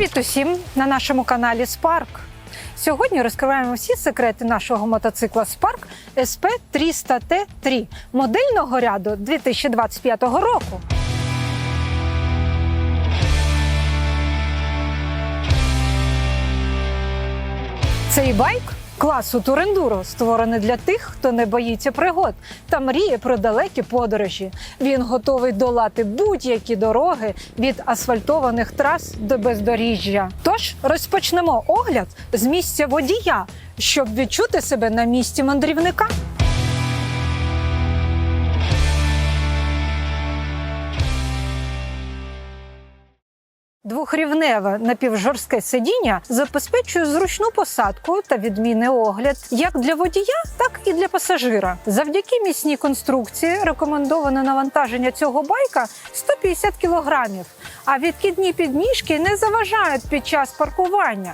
Привіт усім на нашому каналі Spark. Сьогодні розкриваємо всі секрети нашого мотоцикла Spark SP 300 t 3 модельного ряду 2025 року. Цей байк класу турендуро створений для тих, хто не боїться пригод та мріє про далекі подорожі. Він готовий долати будь-які дороги від асфальтованих трас до бездоріжжя. Тож розпочнемо огляд з місця водія, щоб відчути себе на місці мандрівника. Двохрівневе напівжорстке сидіння забезпечує зручну посадку та відмінний огляд як для водія, так і для пасажира. Завдяки міцній конструкції рекомендоване навантаження цього байка 150 кілограмів, а відкидні підніжки не заважають під час паркування.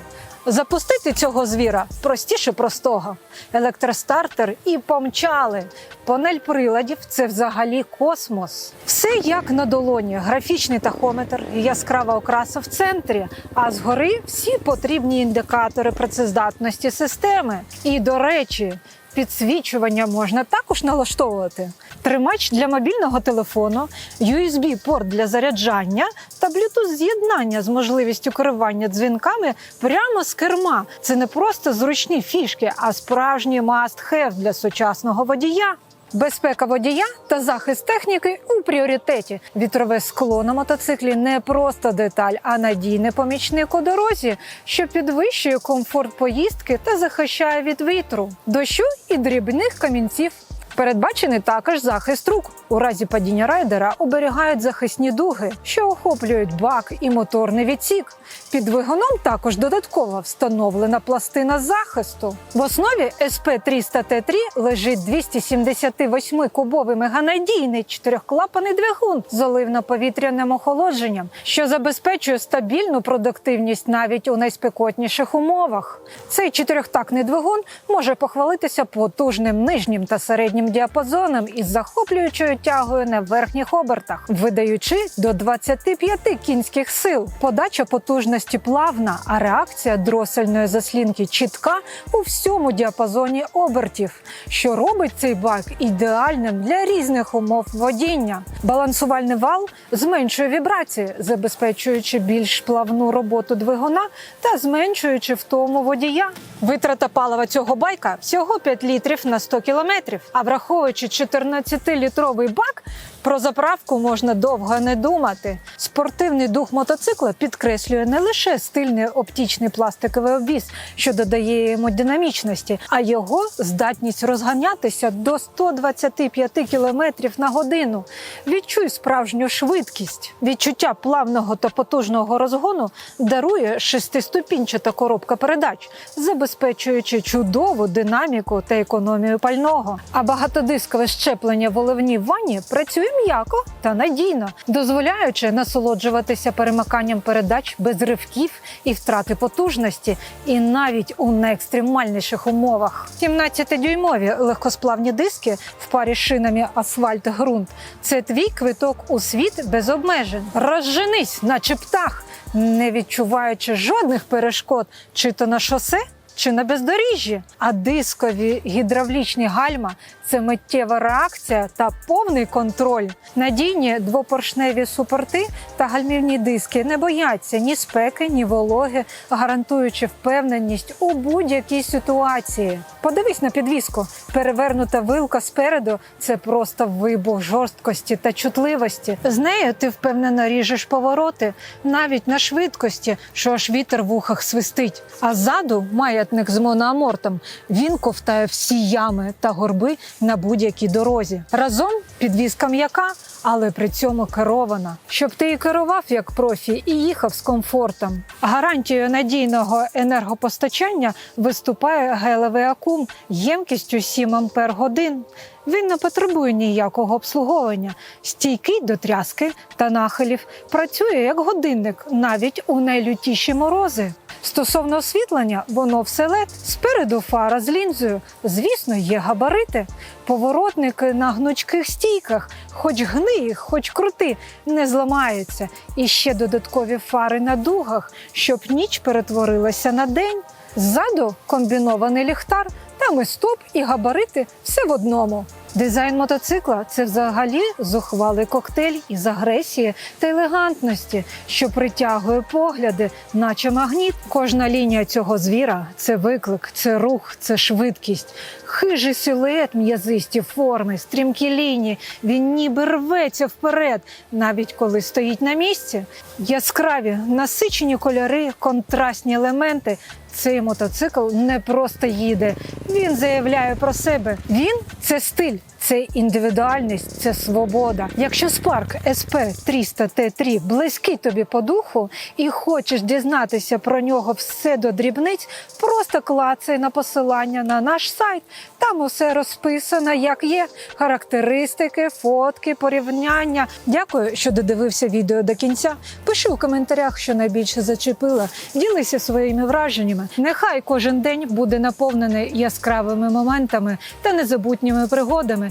Запустити цього звіра простіше простого. Електростартер і помчали. Панель приладів це взагалі космос. Все як на долоні: графічний тахометр, яскрава окраса в центрі. А згори всі потрібні індикатори працездатності системи. І до речі. Підсвічування можна також налаштовувати. Тримач для мобільного телефону, USB-порт для заряджання та Bluetooth з'єднання з можливістю керування дзвінками прямо з керма. Це не просто зручні фішки, а справжній must-have для сучасного водія. Безпека водія та захист техніки у пріоритеті. Вітрове скло на мотоциклі не просто деталь, а надійний помічник у дорозі, що підвищує комфорт поїздки та захищає від вітру, дощу і дрібних камінців. Передбачений також захист рук. У разі падіння райдера оберігають захисні дуги, що охоплюють бак і моторний відсік. Під двигуном також додатково встановлена пластина захисту. В основі SP 300 t 3 лежить 278-кубовий меганадійний чотирьохклапаний двигун з оливно-повітряним охолодженням, що забезпечує стабільну продуктивність навіть у найспекотніших умовах. Цей чотирьохтактний двигун може похвалитися потужним нижнім та середнім діапазоном із захоплюючою тягою на верхніх обертах, видаючи до 25 кінських сил. Подача потужності плавна, а реакція дросельної заслінки чітка у всьому діапазоні обертів, що робить цей байк ідеальним для різних умов водіння. Балансувальний вал зменшує вібрації, забезпечуючи більш плавну роботу двигуна та зменшуючи втому водія. Витрата палива цього байка всього 5 літрів на 100 кілометрів. А враховуючи 14-літровий бак, про заправку можна довго не думати. Спортивний дух мотоцикла підкреслює не лише стильний оптічний пластиковий обвіз, що додає йому динамічності, а його здатність розганятися до 125 км на годину. Відчуй справжню швидкість. Відчуття плавного та потужного розгону дарує шестиступінчата коробка передач, забезпечуючи чудову динаміку та економію пального. А багатодискове щеплення в оливній ванні працює м'яко та надійно, дозволяючи насолоджуватися перемиканням передач без ривків і втрати потужності, і навіть у найекстремальніших умовах. 17-дюймові легкосплавні диски в парі з шинами асфальт-ґрунт це твій квиток у світ без обмежень. Розженись, наче птах, не відчуваючи жодних перешкод, чи то на шосе. Чи на бездоріжжі, а дискові гідравлічні гальма це миттєва реакція та повний контроль. Надійні двопоршневі супорти та гальмівні диски не бояться ні спеки, ні вологи, гарантуючи впевненість у будь-якій ситуації. Подивись на підвіску. Перевернута вилка спереду це просто вибух жорсткості та чутливості. З нею ти впевнено ріжеш повороти навіть на швидкості, що аж вітер в ухах свистить. А ззаду маятник з моноамортом. Він ковтає всі ями та горби на будь-якій дорозі. Разом підвізка м'яка, але при цьому керована, щоб ти і керував як профі, і їхав з комфортом. Гарантією надійного енергопостачання виступає гелевий акум ємкістю 7 ампер годин. Він не потребує ніякого обслуговування, стійкий до тряски та нахилів, працює як годинник навіть у найлютіші морози. Стосовно освітлення, воно все лед. Спереду фара з лінзою. Звісно, є габарити. Поворотники на гнучких стійках, хоч гни хоч крути, не зламаються. І ще додаткові фари на дугах, щоб ніч перетворилася на день. Ззаду комбінований ліхтар, там і стоп, і габарити все в одному. Дизайн мотоцикла це взагалі зухвалий коктейль із агресії та елегантності, що притягує погляди, наче магніт. Кожна лінія цього звіра це виклик, це рух, це швидкість. Хижий силует, м'язисті форми, стрімкі лінії. Він ніби рветься вперед, навіть коли стоїть на місці. Яскраві, насичені кольори, контрастні елементи. Цей мотоцикл не просто їде, він заявляє про себе. Він це стиль, це індивідуальність, це свобода. Якщо Spark SP 300 T3 близький тобі по духу і хочеш дізнатися про нього все до дрібниць, просто клацай на посилання на наш сайт. Там усе розписано, як є характеристики, фотки, порівняння. Дякую, що додивився відео до кінця. Пиши у коментарях, що найбільше зачепило. Ділися своїми враженнями. Нехай кожен день буде наповнений яскравими моментами та незабутніми пригодами.